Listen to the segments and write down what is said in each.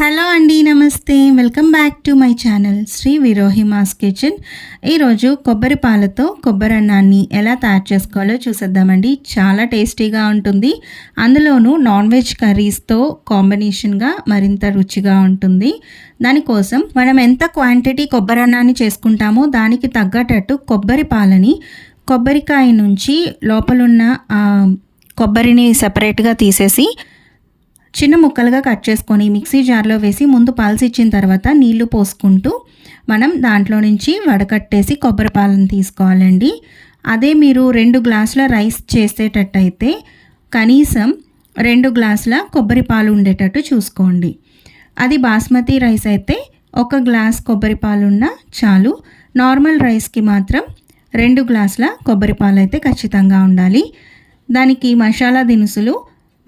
Hello అండి నమస్తే. Welcome back to my channel Shri Virohi ma's kitchen. ఈరోజు కొబ్బరి పాలతో కొబ్బరి అన్నాన్ని ఎలా తయారు చేసుకోవాలో చూసేద్దామండి. చాలా టేస్టీగా ఉంటుంది. అందులోనూ నాన్ వెజ్ కర్రీస్తో కాంబినేషన్గా మరింత రుచిగా ఉంటుంది. దానికోసం మనం ఎంత క్వాంటిటీ కొబ్బరి అన్నాన్ని చేసుకుంటామో దానికి తగ్గటట్టు కొబ్బరి పాలని కొబ్బరికాయ నుంచి లోపలున్న కొబ్బరిని సపరేట్గా తీసేసి చిన్న ముక్కలుగా కట్ చేసుకొని మిక్సీ జార్లో వేసి ముందు పాల్సిచ్చిన తర్వాత నీళ్ళు పోసుకుంటూ మనం దాంట్లో నుంచి వడకట్టేసి కొబ్బరి పాలను తీసుకోవాలండి. అదే మీరు రెండు గ్లాసుల రైస్ చేసేటట్టయితే కనీసం రెండు గ్లాసుల కొబ్బరి పాలు ఉండేటట్టు చూసుకోండి. అది బాస్మతి రైస్ అయితే ఒక గ్లాస్ కొబ్బరి పాలున్న చాలు. నార్మల్ రైస్కి మాత్రం రెండు గ్లాసుల కొబ్బరి పాలు అయితే ఖచ్చితంగా ఉండాలి. దానికి మసాలా దినుసులు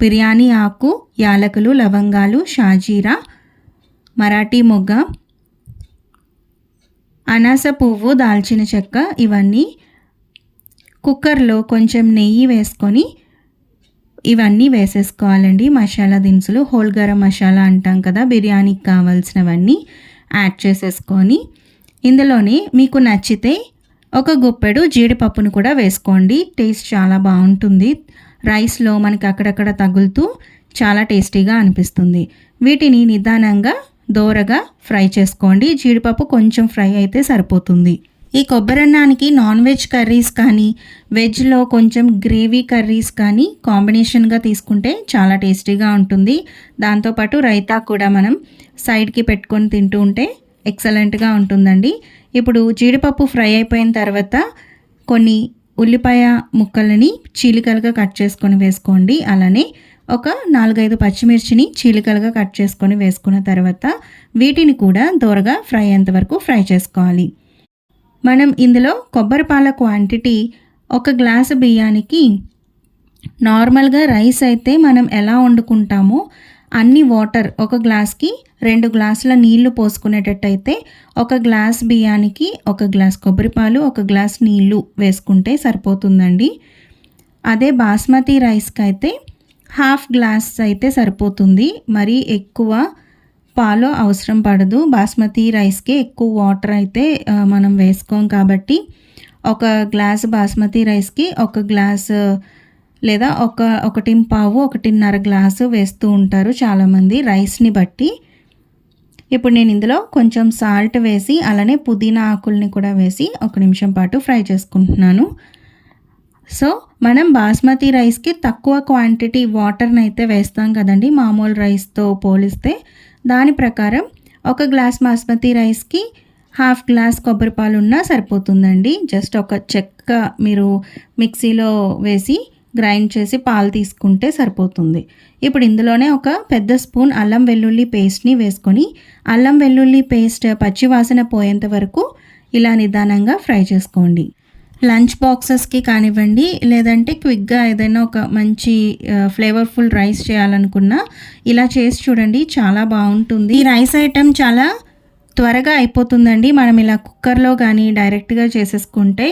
బిర్యానీ ఆకు యాలకులు లవంగాలు షాజీరా మరాఠీ మొగ్గ అనాస పువ్వు దాల్చిన చెక్క ఇవన్నీ కుక్కర్లో కొంచెం నెయ్యి వేసుకొని ఇవన్నీ వేసేసుకోవాలండి. మసాలా దినుసులు హోల్ గరం మసాలా అంటాం కదా బిర్యానీకి కావాల్సినవన్నీ యాడ్ చేసేసుకొని ఇందులోనే మీకు నచ్చితే ఒక గుప్పెడు జీడిపప్పును కూడా వేసుకోండి. టేస్ట్ చాలా బాగుంటుంది. రైస్లో మనకి అక్కడక్కడ తగులుతూ చాలా టేస్టీగా అనిపిస్తుంది. వీటిని నిదానంగా దోరగా ఫ్రై చేసుకోండి. జీడిపప్పు కొంచెం ఫ్రై అయితే సరిపోతుంది. ఈ కొబ్బరన్నానికి నాన్ వెజ్ కర్రీస్ కానీ వెజ్లో కొంచెం గ్రేవీ కర్రీస్ కానీ కాంబినేషన్గా తీసుకుంటే చాలా టేస్టీగా ఉంటుంది. దాంతోపాటు రైతా కూడా మనం సైడ్కి పెట్టుకొని తింటూ ఉంటే ఎక్సలెంట్గా ఉంటుందండి. ఇప్పుడు జీడిపప్పు ఫ్రై అయిపోయిన తర్వాత కొన్ని ఉల్లిపాయ ముక్కలని చీలికలుగా కట్ చేసుకొని వేసుకోండి. అలానే ఒక నాలుగైదు పచ్చిమిర్చిని చీలికలుగా కట్ చేసుకొని వేసుకున్న తర్వాత వీటిని కూడా దోరగా ఫ్రై అయ్యేంత వరకు ఫ్రై చేసుకోవాలి. మనం ఇందులో కొబ్బరి పాల క్వాంటిటీ ఒక గ్లాసు బియ్యానికి నార్మల్గా రైస్ అయితే మనం ఎలా వండుకుంటామో అన్ని వాటర్ ఒక గ్లాస్కి రెండు గ్లాసుల నీళ్ళు పోసుకునేటట్టయితే ఒక గ్లాస్ బియ్యానికి ఒక గ్లాస్ కొబ్బరి పాలు ఒక గ్లాస్ నీళ్ళు వేసుకుంటే సరిపోతుందండి. అదే బాస్మతి రైస్కి అయితే హాఫ్ గ్లాస్ అయితే సరిపోతుంది. మరి ఎక్కువ పాలు అవసరం పడదు. బాస్మతి రైస్కి ఎక్కువ వాటర్ అయితే మనం వేసుకోం కాబట్టి ఒక గ్లాస్ బాస్మతి రైస్కి ఒక గ్లాస్ లేదా ఒక ఒకటి పావు ఒకటిన్నర గ్లాసు వేస్తూ ఉంటారు చాలామంది రైస్ని బట్టి. ఇప్పుడు నేను ఇందులో కొంచెం సాల్ట్ వేసి అలానే పుదీనా ఆకుల్ని కూడా వేసి ఒక నిమిషం పాటు ఫ్రై చేసుకుంటున్నాను. సో మనం బాస్మతి రైస్కి తక్కువ క్వాంటిటీ వాటర్ని అయితే వేస్తాం కదండి మామూలు రైస్తో పోలిస్తే. దాని ప్రకారం ఒక గ్లాస్ బాస్మతి రైస్కి హాఫ్ గ్లాస్ కొబ్బరి పాలు ఉన్నా సరిపోతుందండి. జస్ట్ ఒక చెక్క మీరు మిక్సీలో వేసి గ్రైండ్ చేసి పాలు తీసుకుంటే సరిపోతుంది. ఇప్పుడు ఇందులోనే ఒక పెద్ద స్పూన్ అల్లం వెల్లుల్లి పేస్ట్ని వేసుకొని అల్లం వెల్లుల్లి పేస్ట్ పచ్చి వాసన పోయేంత వరకు ఇలా నిదానంగా ఫ్రై చేసుకోండి. లంచ్ బాక్సెస్కి కానివ్వండి లేదంటే క్విక్గా ఏదైనా ఒక మంచి ఫ్లేవర్ఫుల్ రైస్ చేయాలనుకున్నా ఇలా చేసి చూడండి చాలా బాగుంటుంది. ఈ రైస్ ఐటెం చాలా త్వరగా అయిపోతుందండి. మనం ఇలా కుక్కర్లో కానీ డైరెక్ట్గా చేసేసుకుంటే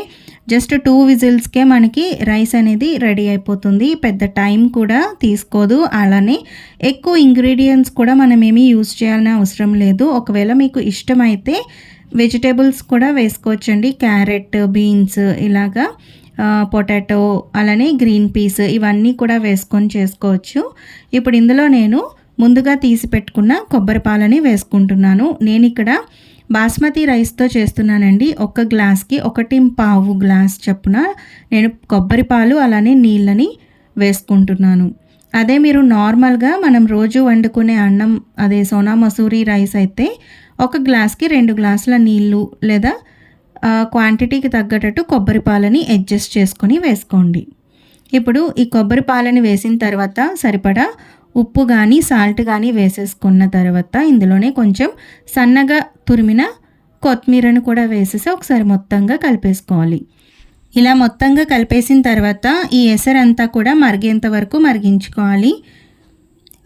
జస్ట్ టూ విజిల్స్కే మనకి రైస్ అనేది రెడీ అయిపోతుంది. పెద్ద టైం కూడా తీసుకోదు. అలానే ఎక్కువ ఇంగ్రీడియంట్స్ కూడా మనం ఏమీ యూజ్ చేయాలని అవసరం లేదు. ఒకవేళ మీకు ఇష్టమైతే వెజిటేబుల్స్ కూడా వేసుకోవచ్చండి. క్యారెట్ బీన్స్ ఇలాగా పొటాటో అలానే గ్రీన్ పీస్ ఇవన్నీ కూడా వేసుకొని చేసుకోవచ్చు. ఇప్పుడు ఇందులో నేను ముందుగా తీసి పెట్టుకున్న కొబ్బరి పాలని వేసుకుంటున్నాను. నేను ఇక్కడ బాస్మతి రైస్తో చేస్తున్నానండి. ఒక గ్లాస్కి ఒకటి పావు గ్లాస్ చొప్పున నేను కొబ్బరి పాలు అలానే నీళ్ళని వేసుకుంటున్నాను. అదే మీరు నార్మల్గా మనం రోజు వండుకునే అన్నం అదే సోనా మసూరి రైస్ అయితే ఒక గ్లాస్కి రెండు గ్లాసుల నీళ్ళు లేదా క్వాంటిటీకి తగ్గటట్టు కొబ్బరి పాలని అడ్జస్ట్ చేసుకొని వేసుకోండి. ఇప్పుడు ఈ కొబ్బరి పాలని వేసిన తర్వాత సరిపడా ఉప్పు కానీ సాల్ట్ కానీ వేసేసుకున్న తర్వాత ఇందులోనే కొంచెం సన్నగా తురిమిన కొత్తిమీరను కూడా వేసేసి ఒకసారి మొత్తంగా కలిపేసుకోవాలి. ఇలా మొత్తంగా కలిపేసిన తర్వాత ఈ ఎసరంతా కూడా మరిగేంత వరకు మరిగించుకోవాలి.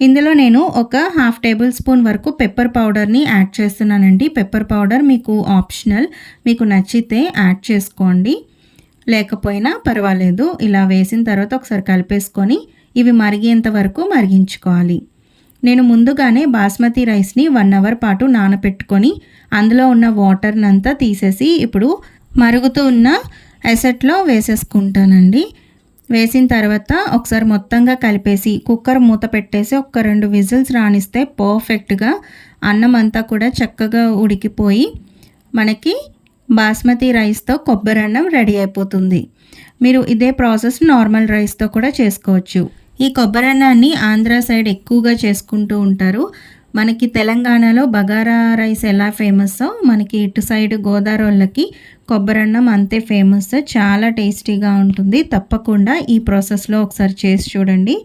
ఇందులో నేను ఒక హాఫ్ టేబుల్ స్పూన్ వరకు పెప్పర్ పౌడర్ని యాడ్ చేస్తున్నానండి. పెప్పర్ పౌడర్ మీకు ఆప్షనల్. మీకు నచ్చితే యాడ్ చేసుకోండి. లేకపోయినా పర్వాలేదు. ఇలా వేసిన తర్వాత ఒకసారి కలిపేసుకొని ఇవి మరిగేంత వరకు మరిగించుకోవాలి. నేను ముందుగానే బాస్మతి రైస్ని వన్ అవర్ పాటు నానపెట్టుకొని అందులో ఉన్న వాటర్నంతా తీసేసి ఇప్పుడు మరుగుతూ ఉన్న ఎసెట్లో వేసేసుకుంటానండి. వేసిన తర్వాత ఒకసారి మొత్తంగా కలిపేసి కుక్కర్ మూత పెట్టేసి ఒక రెండు విజిల్స్ రాణిస్తే పర్ఫెక్ట్గా అన్నం అంతా కూడా చక్కగా ఉడికిపోయి మనకి బాస్మతి రైస్తో కొబ్బరి అన్నం రెడీ అయిపోతుంది. మీరు ఇదే ప్రాసెస్ నార్మల్ రైస్తో కూడా చేసుకోవచ్చు. ఈ కొబ్బరి అన్నాన్ని ఆంధ్ర సైడ్ ఎక్కువగా చేసుకుంటూ ఉంటారు. మనకి తెలంగాణలో బగారా రైస్ ఎలా ఫేమస్సో మనకి ఇటు సైడ్ గోదావరి కొబ్బరి అన్నం అంతే ఫేమస్ చాలా టేస్టీగా ఉంటుంది. తప్పకుండా ఈ ప్రాసెస్లో ఒకసారి చేసి చూడండి.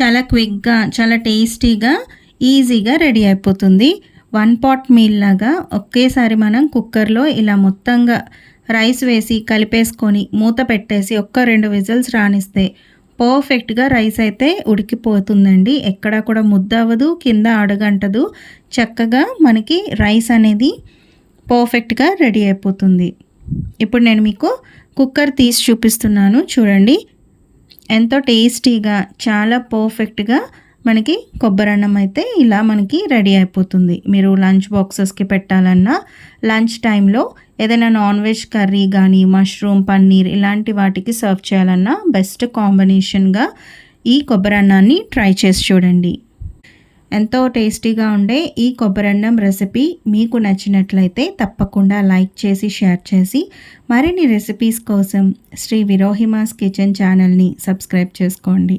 చాలా క్విక్గా చాలా టేస్టీగా ఈజీగా రెడీ అయిపోతుంది. వన్ పాట్ మీల్ లాగా ఒకేసారి మనం కుక్కర్లో ఇలా మొత్తంగా రైస్ వేసి కలిపేసుకొని మూత పెట్టేసి ఒక్క రెండు విజిల్స్ రాణిస్తే పర్ఫెక్ట్గా రైస్ అయితే ఉడికిపోతుందండి. ఎక్కడా కూడా ముద్ద అవ్వదు కింద అడగంటదు. చక్కగా మనకి రైస్ అనేది పర్ఫెక్ట్గా రెడీ అయిపోతుంది. ఇప్పుడు నేను మీకు కుక్కర్ తీసి చూపిస్తున్నాను. చూడండి. ఎంతో టేస్టీగా చాలా పర్ఫెక్ట్గా మనకి కొబ్బరి అన్నం అయితే ఇలా మనకి రెడీ అయిపోతుంది. మీరు లంచ్ బాక్సెస్కి పెట్టాలన్నా లంచ్ టైంలో ఏదైనా నాన్ వెజ్ కర్రీ కానీ మష్రూమ్ పన్నీర్ ఇలాంటి వాటికి సర్వ్ చేయాలన్నా బెస్ట్ కాంబినేషన్గా ఈ కొబ్బరి అన్నాన్ని ట్రై చేసి చూడండి. ఎంతో టేస్టీగా ఉండే ఈ కొబ్బరి అన్నం రెసిపీ మీకు నచ్చినట్లయితే తప్పకుండా లైక్ చేసి షేర్ చేసి మరిన్ని రెసిపీస్ కోసం శ్రీ విరోహిమాస్ కిచెన్ ఛానల్ని సబ్స్క్రైబ్ చేసుకోండి.